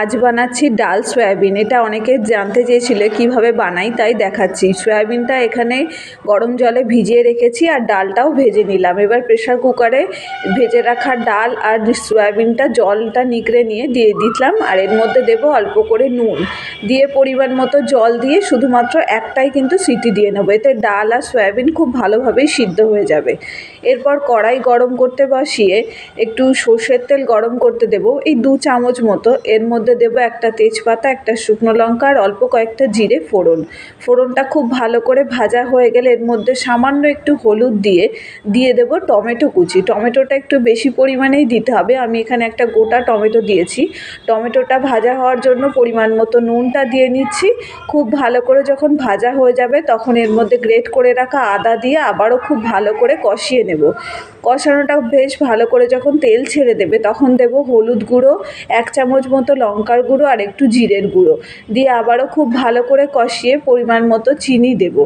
আজ বানাচ্ছি ডাল সয়াবিন। এটা অনেকে জানতে চেয়েছিল কীভাবে বানাই, তাই দেখাচ্ছি। সয়াবিনটা এখানে গরম জলে ভিজিয়ে রেখেছি আর ডালটাও ভেজে নিলাম। এবার প্রেশার কুকারে ভেজে রাখা ডাল আর সয়াবিনটা জলটা নিগড়ে নিয়ে দিয়ে দিলাম আর এর মধ্যে দেবো অল্প করে নুন। দিয়ে পরিমাণ মতো জল দিয়ে শুধুমাত্র একটাই কিন্তু সিটি দিয়ে নেব। এতে ডাল আর সয়াবিন খুব ভালোভাবেই সিদ্ধ হয়ে যাবে। এরপর কড়াই গরম করতে বসিয়ে একটু সর্ষের তেল গরম করতে দেবো। এই দু চামচ মতো। এর মধ্যে দেবো একটা তেজপাতা, একটা শুকনো লঙ্কা আর অল্প কয়েকটা জিরে ফোড়ন। ফোড়নটা খুব ভালো করে ভাজা হয়ে গেলে এর মধ্যে সামান্য একটু হলুদ দিয়ে দিয়ে দেবো টমেটো কুচি। টমেটোটা একটু বেশি পরিমাণেই দিতে হবে। আমি এখানে একটা গোটা টমেটো দিয়েছি। টমেটোটা ভাজা হওয়ার জন্য পরিমাণ মতো নুনটা দিয়ে নিচ্ছি। খুব ভালো করে যখন ভাজা হয়ে যাবে তখন এর মধ্যে গ্রেট করে রাখা আদা দিয়ে আবারও খুব ভালো করে কষিয়ে নেব। কষানোটা বেশ ভালো করে যখন তেল ছেড়ে দেবে তখন দেবো হলুদ গুঁড়ো, এক চামচ মতো লঙ্কার গুঁড়ো আর একটু জিরের গুঁড়ো। দিয়ে আবারও খুব ভালো করে কষিয়ে পরিমাণ মতো চিনি দেবো।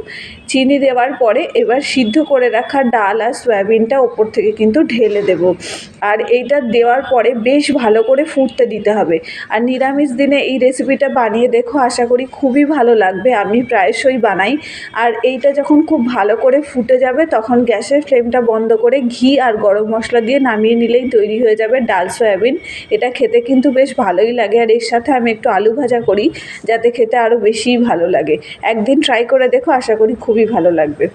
চিনি দেওয়ার পরে এবার সিদ্ধ করে রাখা ডাল আর সয়াবিনটা ওপর থেকে কিন্তু ঢেলে দেবো। আর এইটা দেওয়ার পরে বেশ ভালো করে ফুটতে দিতে হবে। আর নিরামিষ দিনে এই রেসিপিটা বানিয়ে দেখো, আশা করি খুবই ভালো লাগবে। আমি প্রায়শই বানাই। আর এইটা যখন খুব ভালো করে ফুটে যাবে, তখন গ্যাসের ফ্লেমটা বন্ধ করে ঘি আর গরম মশলা দিয়ে নামিয়ে নিলেই তৈরি হয়ে যাবে ডাল, সয়াবিন। এটা খেতে কিন্তু বেশ ভালোই লাগে। আর এর সাথে আমি একটু আলু ভাজা করি, যাতে খেতে আরও বেশিই ভালো লাগে। একদিন ট্রাই করে দেখো, আশা করি খুবই ভালো লাগবে।